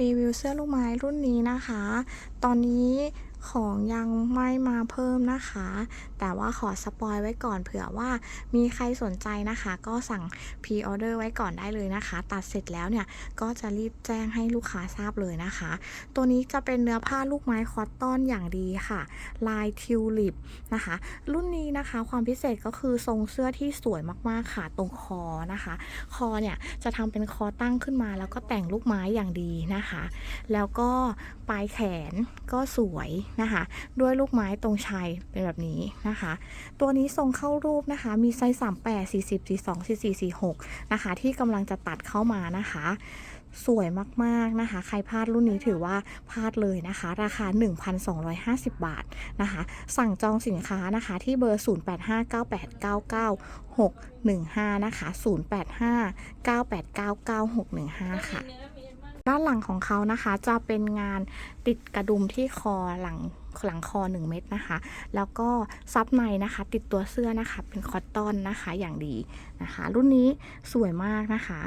รีวิวเสื้อลูกไม้รุ่นนี้นะคะ ตอนนี้ ของยังไม่มาเพิ่มนะคะ แต่ว่าขอสปอยไว้ก่อนเผื่อว่ามีใครสนใจนะคะ ก็สั่งพรีออเดอร์ไว้ก่อนได้เลยนะคะ ตัดเสร็จแล้วเนี่ย ก็จะรีบแจ้งให้ลูกค้าทราบเลยนะคะ ตัวนี้จะเป็นเนื้อผ้าลูกไม้คอตตอนอย่างดีค่ะ ลายทิวลิปนะคะ รุ่นนี้นะคะความพิเศษก็คือทรงเสื้อที่สวยมากๆค่ะตรงคอนะคะ คอเนี่ยจะทำเป็นคอตั้งขึ้นมา แล้วก็แต่งลูกไม้อย่างดีนะคะ แล้วก็ปลายแขนก็สวยนะคะ ด้วยลูกไม้ตรงชัยเป็นแบบนี้นะคะ ตัวนี้ทรงเข้ารูปนะคะ มีไซส์38 40 42 44 46นะคะ ที่กำลังจะตัดเข้ามานะคะสวยมากๆนะคะ ใครพลาดรุ่นนี้ถือว่าพลาดเลยนะคะ ราคา 1,250 บาทนะคะ สั่งจองสินค้านะคะที่เบอร์ 0859899615 นะคะ 0859899615 ค่ะ ด้านหลังของเขานะคะจะเป็นงานติดกระดุมที่คอหลังหลังคอ 1 เม็ดนะคะ แล้วก็ซับในนะคะ ติดตัวเสื้อนะคะ เป็นคอตตอนนะคะอย่างดีนะคะ รุ่นนี้สวยมากนะคะ